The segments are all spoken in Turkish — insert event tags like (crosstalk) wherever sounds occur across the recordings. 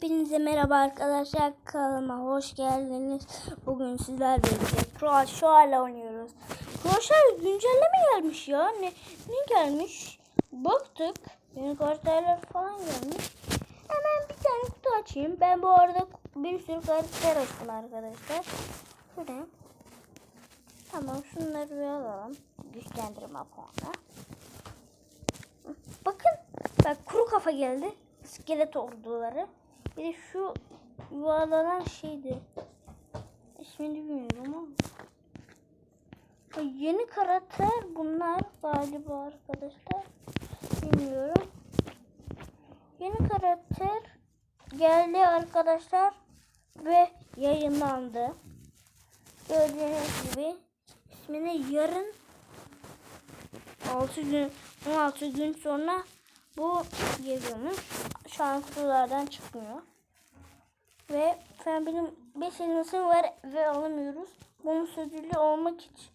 Hepinize merhaba arkadaşlar kanalıma hoş geldiniz. Bugün sizlerle birlikte Royale oynuyoruz. Royale güncelleme gelmiş ya. Ne, ne gelmiş? Baktık. Yeni karakterler falan gelmiş. Hemen bir tane kutu açayım. Ben bu arada bir sürü karakter açtım arkadaşlar. Şuraya. Tamam şunları bir alalım. Güçlendirme puanı. Bakın. Bak kuru kafa geldi. İskelet orduları. Bir de şu yuvarlanan şeydi. İsmini bilmiyorum ama. Yeni karakter bunlar galiba arkadaşlar. Bilmiyorum. Yeni karakter geldi arkadaşlar ve yayınlandı. Gördüğünüz gibi ismini yarın 6 gün 16 gün sonra bu geliyormuş. Şu an kutulardan çıkmıyor. Ve ben benim 5 elmasım var ve alamıyoruz. Bonus ödülü olmak için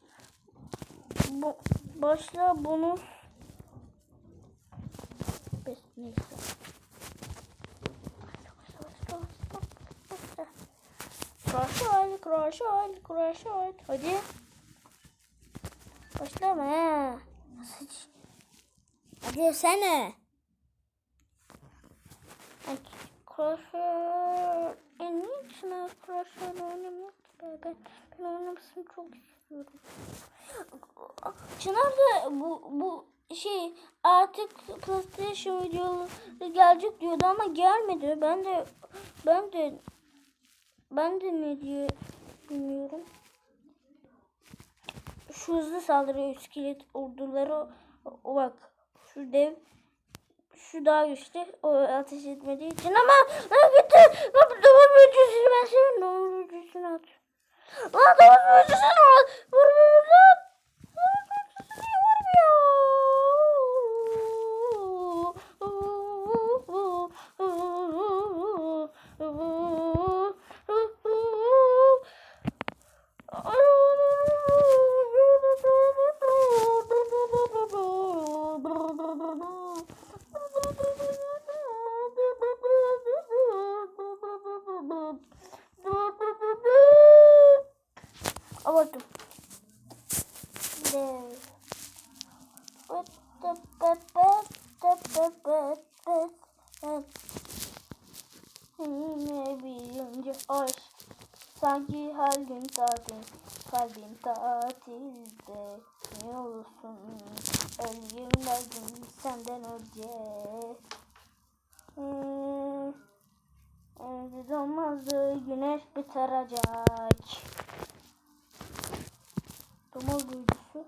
bu, başla bonus neyse. Royale, Crash Royale. Hadi. Başlama? Hadi sene. Crusher en niçin Crusher oynamak ben, ben, oynamasını çok istiyorum. Çınar da bu, bu şey artık PlayStation videoları gelecek diyordu ama gelmedi. Ben de ben de ben de ne diye bilmiyorum. Şu hızlı saldırı iskelet orduları o bak şu dev şu daha güçlü. O ateş etmediği için ama lan gitti. Lan davul büyücüsünü ben seviyorum. Davul büyücüsünü at. Lan davul büyücüsünü at. Vurmuyor lan. Yine birinci aşk. Sanki her gün tatil Kalbim tatilde. Ne olursun Öleyim derdim senden önce. Hmm, Evde donmazdı güneş biterecek Domal büyücüsü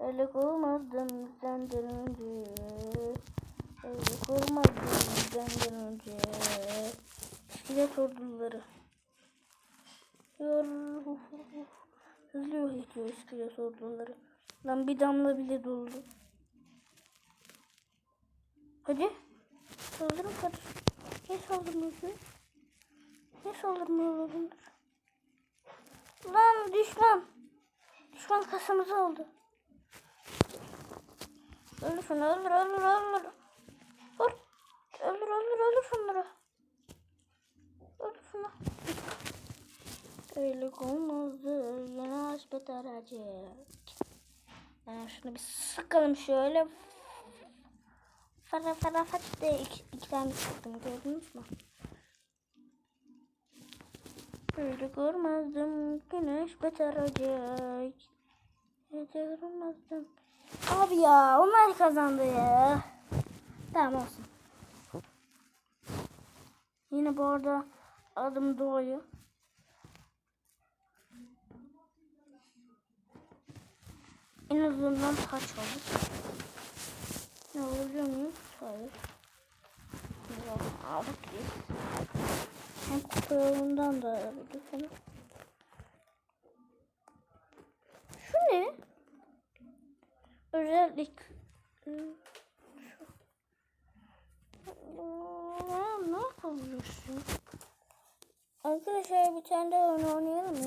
Öyle kurmazdım senden önce. Öyle kurmazdım senden önce. İskelet orduları Hızlı yok ediyor iskelet orduları Lan bir damla bile doldu. Hadi. Saldırın kardeşim. Niye saldırmıyorsun? Niye saldırmıyorlar Lan düşman. Düşman kasamızı aldı. Öldür şunu öldür öldür öldür. Vur. Öldür öldür öldür şunları. Öldür şunu. Öyle olmazdı. Yine aşk biterecek. Yani şunu bir sıkalım şöyle. Fara fara fara iki, iki tane sıktım gördünüz mü? Böyle görmezdim güneş biterecek. Hiç görmezdim. Abi ya onlar kazandı ya. Tamam olsun. Yine bu arada adım doğuyor. En azından taç oldu. Ne oluyor muyum? Hayır. Aldık biz. Hem kupa yolundan da onu. Şu ne? Özellik. Ne yapabilirsin? Arkadaşlar bir tane daha oyun? Oynayalım.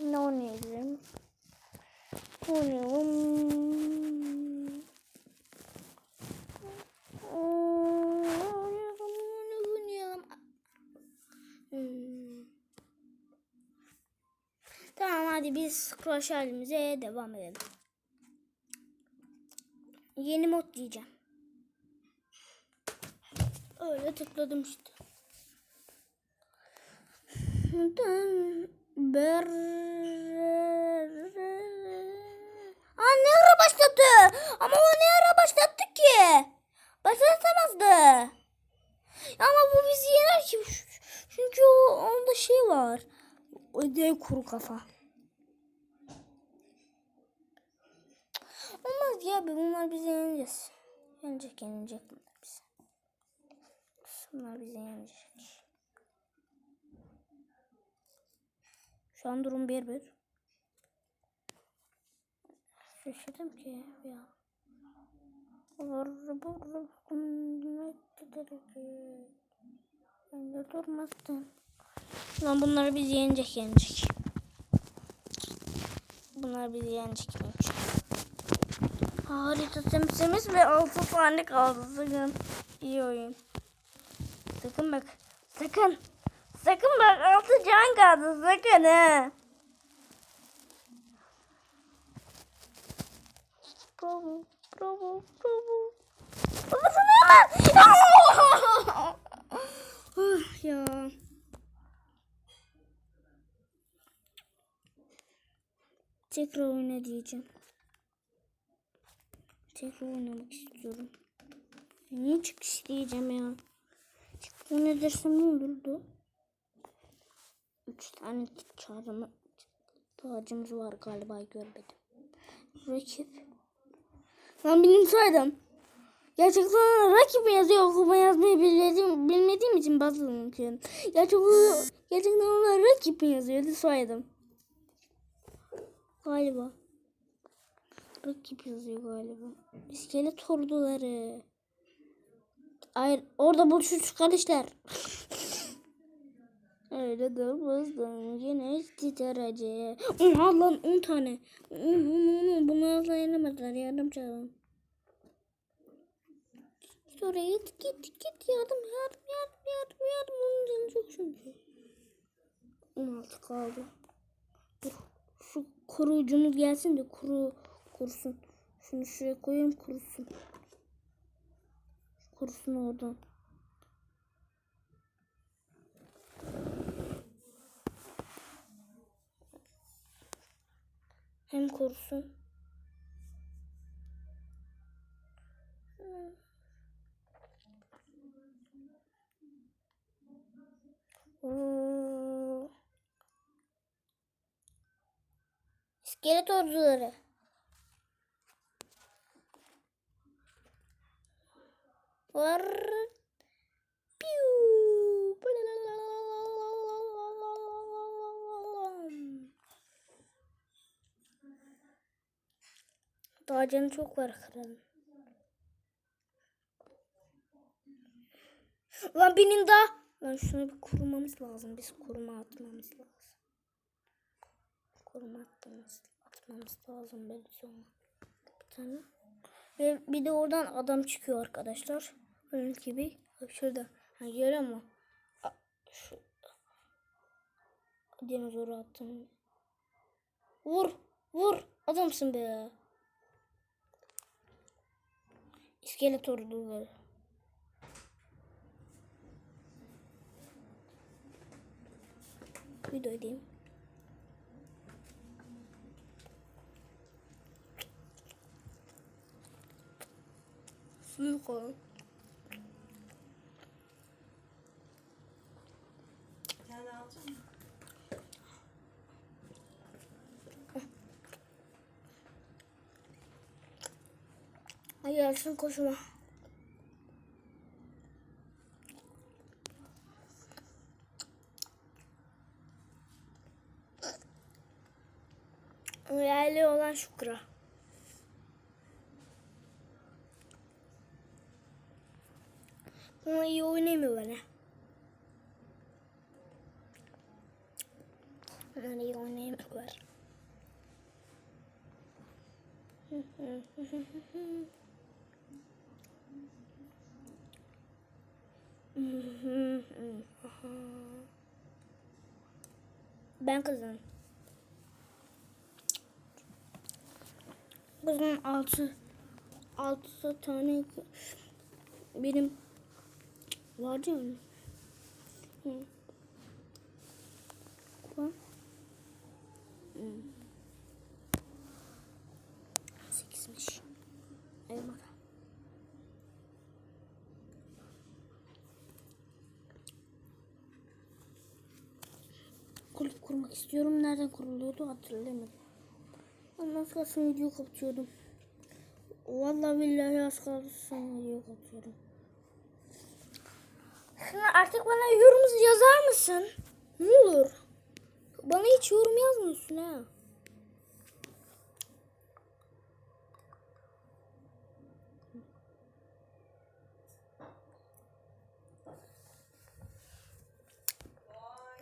Ne oynayalım? Oynayalım. Oynayalım, oynayalım. Hmm. Tamam hadi biz crush halimize devam edelim. Yeni mod diyeceğim. Öyle tıkladım işte. Ber... Aa ne ara başladı? Ama o ne ara başlattı ki? Başlatamazdı. Ama bu bizi yener ki. Çünkü o, onda şey var. O dev kuru kafa. Olmaz ya bunlar bizi yeneceğiz. Yenecek yenecek bunlar bizi. Bunlar bizi yenecek. Şu an durum bir bir. Şaşırdım ki ya. Ben de durmasın. Lan bunları biz yenecek yenecek. Bunlar bizi yenecek yenecek. Harita temizimiz ve 6 tane kaldı sakın. İyi oyun. Sakın bak. Sakın. Sakın bak 6 can kaldı sakın ha. Bravo. Bravo. Bravo. Babasını hemen. Ah ya. Tekrar oyna diyeceğim. Tekrar oynamak istiyorum. Niye çık isteyeceğim ya? Çık ne dersem ne olurdu? Üç tane çağrıma tacımız var galiba görmedim. Rakip. Lan benim saydım. Gerçekten rakip yazıyor okuma yazmayı bilmediğim, bilmediğim için bazı unutuyorum. Gerçekten, gerçekten onlar rakip yazıyordu saydım. Galiba. Rakip yazıyor galiba. İskelet orduları. Hayır orada buluşuş kardeşler. (laughs) Öyle durmazdım yine titrece. Oha lan 10 tane. Bunu asla yenemezler yardım çağırın. Git oraya git git git yardım yardım yardım yardım yardım. Onun canı çok çünkü. 16 kaldı. Şu koruyucumuz gelsin de kuru kurusun. Şunu şuraya koyayım kurusun. Kurusun oradan. Hem korusun. Oo. İskelet orduları. Var. Piu. Daha canı çok var kralın. Lan benim daha. Lan şunu bir kurumamız lazım. Biz kuruma atmamız lazım. Kuruma atmamız, atmamız lazım böyle sonra. Bir tane. Ve bir de oradan adam çıkıyor arkadaşlar. Onun gibi. Şurada. Ha, görüyor? A- Şu. Dinozoru attım. Vur. Vur. Adamsın be. İskelet orduları. Video edeyim. Suyu koy. gelsin koşuma. Hayali olan Şükra. Ama iyi oynamıyor bana. Onlar iyi oynayamıyorlar. (laughs) Ben kazandım. Kızım altı altı tane benim vardı ya. Hı. Hı. Kulüp kurmak istiyorum. Nereden kuruluyordu hatırlayamadım. Ondan sonra video kapatıyordum. Vallahi billahi az kalsın video kapatıyordum. Şimdi artık bana yorum yazar mısın? Ne olur? Bana hiç yorum yazmıyorsun ha.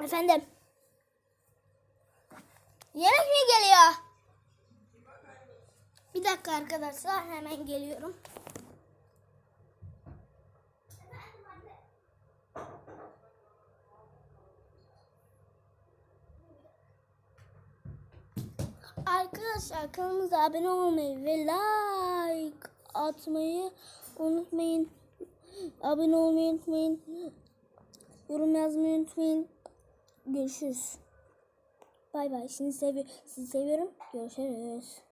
Efendim. Dakika arkadaşlar hemen geliyorum. Arkadaşlar kanalımıza abone olmayı ve like atmayı unutmayın. Abone olmayı unutmayın. Yorum yazmayı unutmayın. Görüşürüz. Bay bay. Sizi, sevi sizi seviyorum. Görüşürüz.